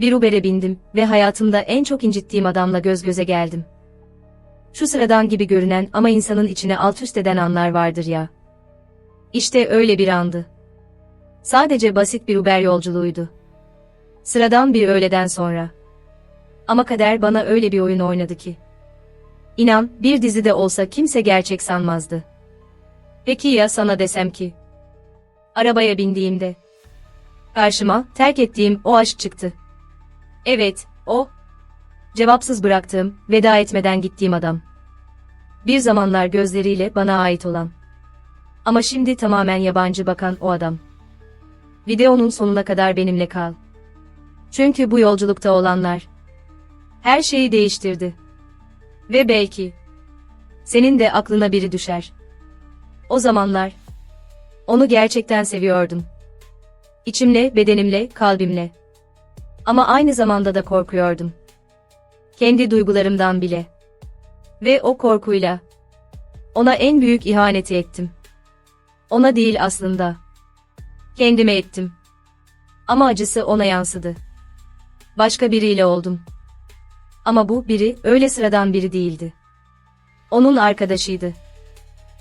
Bir Uber'e bindim ve hayatımda en çok incittiğim adamla göz göze geldim. Şu sıradan gibi görünen ama insanın içine alt üst eden anlar vardır ya. İşte öyle bir andı. Sadece basit bir Uber yolculuğuydu. Sıradan bir öğleden sonra. Ama kader bana öyle bir oyun oynadı ki. İnan, bir dizide olsa kimse gerçek sanmazdı. Peki ya sana desem ki? Arabaya bindiğimde. Karşıma, terk ettiğim o aşk çıktı. Evet, o. Cevapsız bıraktığım, veda etmeden gittiğim adam. Bir zamanlar gözleriyle bana ait olan. Ama şimdi tamamen yabancı bakan o adam. Videonun sonuna kadar benimle kal. Çünkü bu yolculukta olanlar her şeyi değiştirdi. Ve belki senin de aklına biri düşer. O zamanlar onu gerçekten seviyordum. İçimle, bedenimle, kalbimle. Ama aynı zamanda da korkuyordum. Kendi duygularımdan bile. Ve o korkuyla ona en büyük ihaneti ettim. Ona değil aslında. Kendime ettim. Ama acısı ona yansıdı. Başka biriyle oldum. Ama bu biri öyle sıradan biri değildi. Onun arkadaşıydı.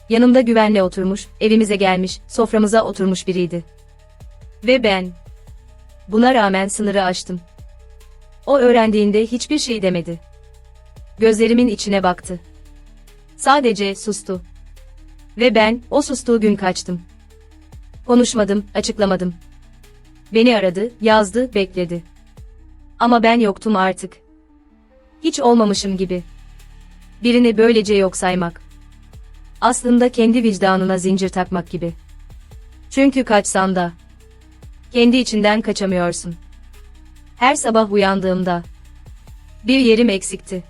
Yanımda güvenle oturmuş, evimize gelmiş, soframıza oturmuş biriydi. Ve ben buna rağmen sınırı aştım. O öğrendiğinde hiçbir şey demedi. Gözlerimin içine baktı. Sadece sustu. Ve ben o sustuğu gün kaçtım. Konuşmadım, açıklamadım. Beni aradı, yazdı, bekledi. Ama ben yoktum artık. Hiç olmamışım gibi. Birini böylece yok saymak. Aslında kendi vicdanına zincir takmak gibi. Çünkü kaçsan da kendi içinden kaçamıyorsun. Her sabah uyandığımda bir yerim eksikti.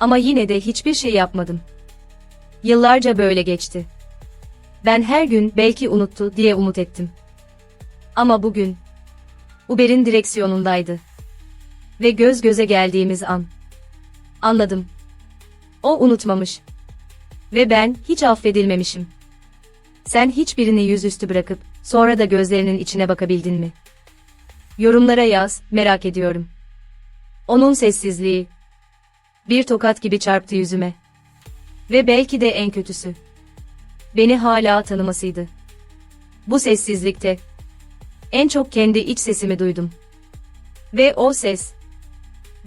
Ama yine de hiçbir şey yapmadım. Yıllarca böyle geçti. Ben her gün belki unuttu diye umut ettim. Ama bugün Uber'in direksiyonundaydı. Ve göz göze geldiğimiz an anladım. O unutmamış. Ve ben hiç affedilmemişim. Sen hiçbirini yüzüstü bırakıp sonra da gözlerinin içine bakabildin mi? Yorumlara yaz, merak ediyorum. Onun sessizliği bir tokat gibi çarptı yüzüme. Ve belki de en kötüsü beni hala tanımasıydı. Bu sessizlikte en çok kendi iç sesimi duydum. Ve o ses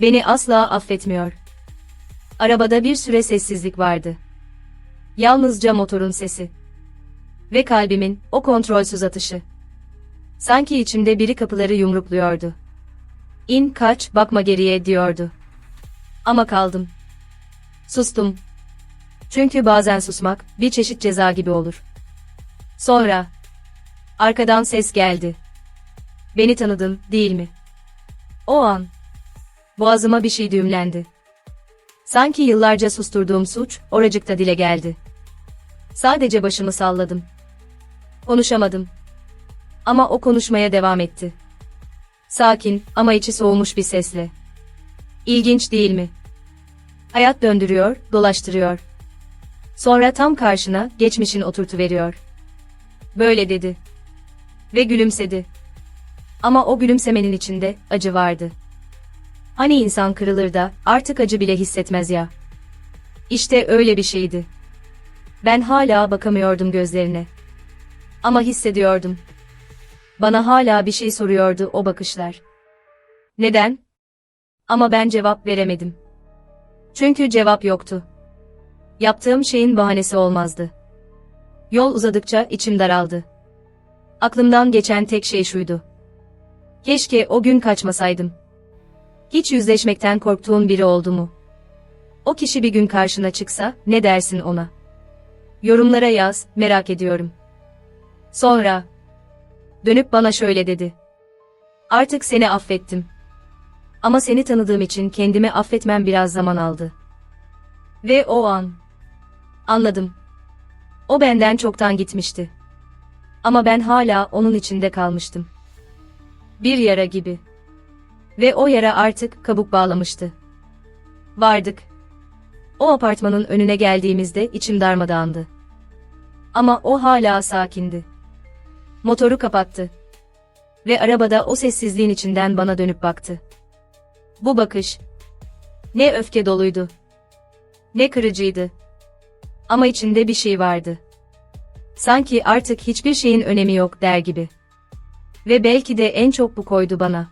beni asla affetmiyor. Arabada bir süre sessizlik vardı. Yalnızca motorun sesi ve kalbimin o kontrolsüz atışı. Sanki içimde biri kapıları yumrukluyordu. İn kaç, bakma geriye diyordu. Ama kaldım. Sustum. Çünkü bazen susmak bir çeşit ceza gibi olur. Sonra arkadan ses geldi. Beni tanıdın, değil mi? O an boğazıma bir şey düğümlendi. Sanki yıllarca susturduğum suç oracıkta dile geldi. Sadece başımı salladım. Konuşamadım. Ama o konuşmaya devam etti. Sakin ama içi soğumuş bir sesle. İlginç değil mi? Hayat döndürüyor, dolaştırıyor. Sonra tam karşına geçmişin oturtu veriyor. Böyle dedi. Ve gülümsedi. Ama o gülümsemenin içinde acı vardı. Hani insan kırılır da artık acı bile hissetmez ya. İşte öyle bir şeydi. Ben hala bakamıyordum gözlerine. Ama hissediyordum. Bana hala bir şey soruyordu o bakışlar. Neden? Ama ben cevap veremedim. Çünkü cevap yoktu. Yaptığım şeyin bahanesi olmazdı. Yol uzadıkça içim daraldı. Aklımdan geçen tek şey şuydu. Keşke o gün kaçmasaydım. Hiç yüzleşmekten korktuğun biri oldu mu? O kişi bir gün karşına çıksa ne dersin ona? Yorumlara yaz, merak ediyorum. Sonra dönüp bana şöyle dedi. Artık seni affettim. Ama seni tanıdığım için kendimi affetmem biraz zaman aldı. Ve o an anladım. O benden çoktan gitmişti. Ama ben hala onun içinde kalmıştım. Bir yara gibi. Ve o yara artık kabuk bağlamıştı. Vardık. O apartmanın önüne geldiğimizde içim darmadağındı. Ama o hala sakindi. Motoru kapattı. Ve arabada o sessizliğin içinden bana dönüp baktı. Bu bakış. Ne öfke doluydu. Ne kırıcıydı. Ama içinde bir şey vardı. Sanki artık hiçbir şeyin önemi yok der gibi. Ve belki de en çok bu koydu bana.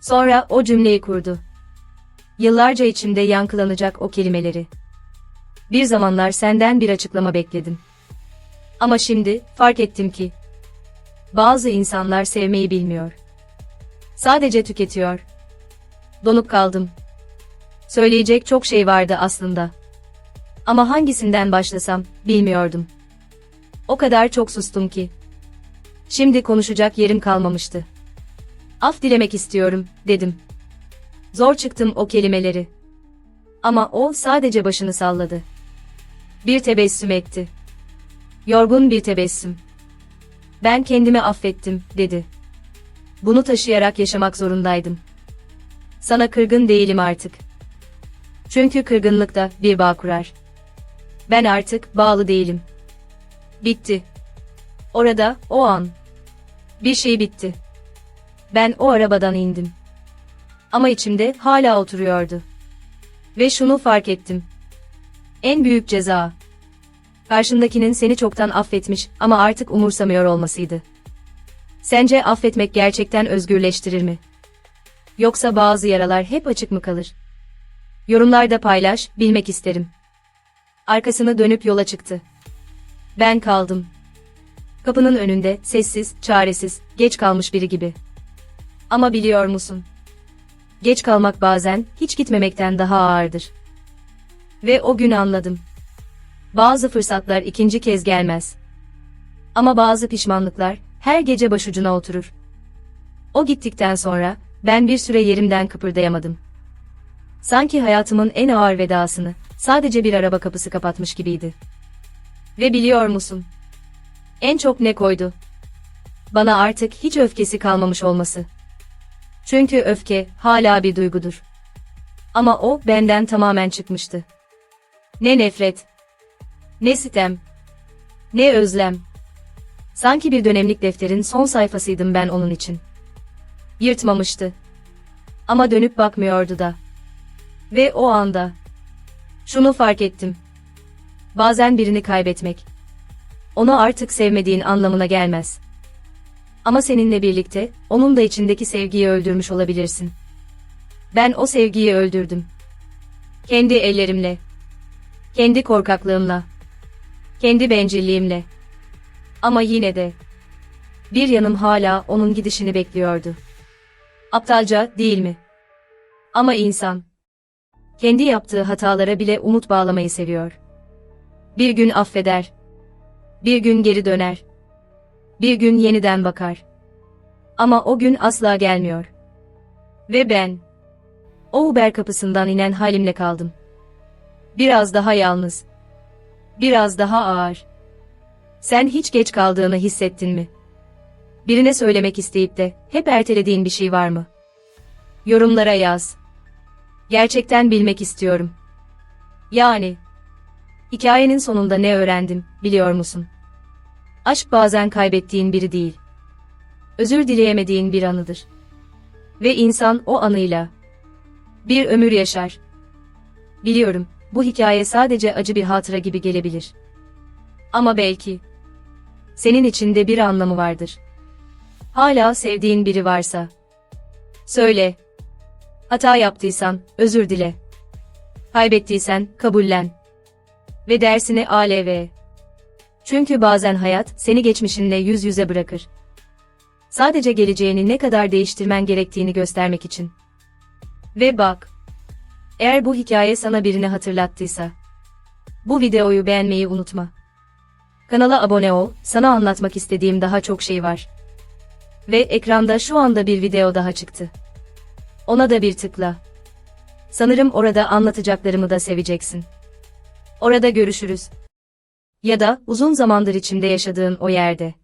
Sonra o cümleyi kurdu. Yıllarca içimde yankılanacak o kelimeleri. Bir zamanlar senden bir açıklama bekledim. Ama şimdi fark ettim ki bazı insanlar sevmeyi bilmiyor. Sadece tüketiyor. Donup kaldım. Söyleyecek çok şey vardı aslında. Ama hangisinden başlasam bilmiyordum. O kadar çok sustum ki. Şimdi konuşacak yerim kalmamıştı. Af dilemek istiyorum, dedim. Zor çıktım o kelimeleri. Ama o sadece başını salladı. Bir tebessüm etti. Yorgun bir tebessüm. Ben kendimi affettim, dedi. Bunu taşıyarak yaşamak zorundaydım. Sana kırgın değilim artık. Çünkü kırgınlık da bir bağ kurar. Ben artık bağlı değilim. Bitti. Orada, o an. Bir şey bitti. Ben o arabadan indim. Ama içimde hala oturuyordu. Ve şunu fark ettim. En büyük ceza. Karşındakinin seni çoktan affetmiş ama artık umursamıyor olmasıydı. Sence affetmek gerçekten özgürleştirir mi? Yoksa bazı yaralar hep açık mı kalır? Yorumlarda paylaş, bilmek isterim. Arkasını dönüp yola çıktı. Ben kaldım. Kapının önünde, sessiz, çaresiz, geç kalmış biri gibi. Ama biliyor musun? Geç kalmak bazen, hiç gitmemekten daha ağırdır. Ve o gün anladım. Bazı fırsatlar ikinci kez gelmez. Ama bazı pişmanlıklar, her gece başucuna oturur. O gittikten sonra, ben bir süre yerimden kıpırdayamadım. Sanki hayatımın en ağır vedasını, sadece bir araba kapısı kapatmış gibiydi. Ve biliyor musun? En çok ne koydu? Bana artık hiç öfkesi kalmamış olması. Çünkü öfke hala bir duygudur. Ama o benden tamamen çıkmıştı. Ne nefret, ne sitem, ne özlem. Sanki bir dönemlik defterin son sayfasıydım ben onun için. Yırtmamıştı. Ama dönüp bakmıyordu da. Ve o anda şunu fark ettim. Bazen birini kaybetmek onu artık sevmediğin anlamına gelmez. Ama seninle birlikte onun da içindeki sevgiyi öldürmüş olabilirsin. Ben o sevgiyi öldürdüm. Kendi ellerimle. Kendi korkaklığımla. Kendi bencilliğimle. Ama yine de bir yanım hala onun gidişini bekliyordu. Aptalca değil mi? Ama insan kendi yaptığı hatalara bile umut bağlamayı seviyor. Bir gün affeder. Bir gün geri döner. Bir gün yeniden bakar. Ama o gün asla gelmiyor. Ve ben o Uber kapısından inen halimle kaldım. Biraz daha yalnız. Biraz daha ağır. Sen hiç geç kaldığını hissettin mi? Birine söylemek isteyip de hep ertelediğin bir şey var mı? Yorumlara yaz. Gerçekten bilmek istiyorum. Yani hikayenin sonunda ne öğrendim biliyor musun? Aşk bazen kaybettiğin biri değil. Özür dileyemediğin bir anıdır. Ve insan o anıyla bir ömür yaşar. Biliyorum, bu hikaye sadece acı bir hatıra gibi gelebilir. Ama belki senin içinde bir anlamı vardır. Hala sevdiğin biri varsa söyle. Hata yaptıysan özür dile. Kaybettiysen kabullen. Ve dersini ALV. Çünkü bazen hayat seni geçmişinle yüz yüze bırakır. Sadece geleceğini ne kadar değiştirmen gerektiğini göstermek için. Ve bak. Eğer bu hikaye sana birini hatırlattıysa. Bu videoyu beğenmeyi unutma. Kanala abone ol, sana anlatmak istediğim daha çok şey var. Ve ekranda şu anda bir video daha çıktı. Ona da bir tıkla. Sanırım orada anlatacaklarımı da seveceksin. Orada görüşürüz. Ya da uzun zamandır içimde yaşadığın o yerde.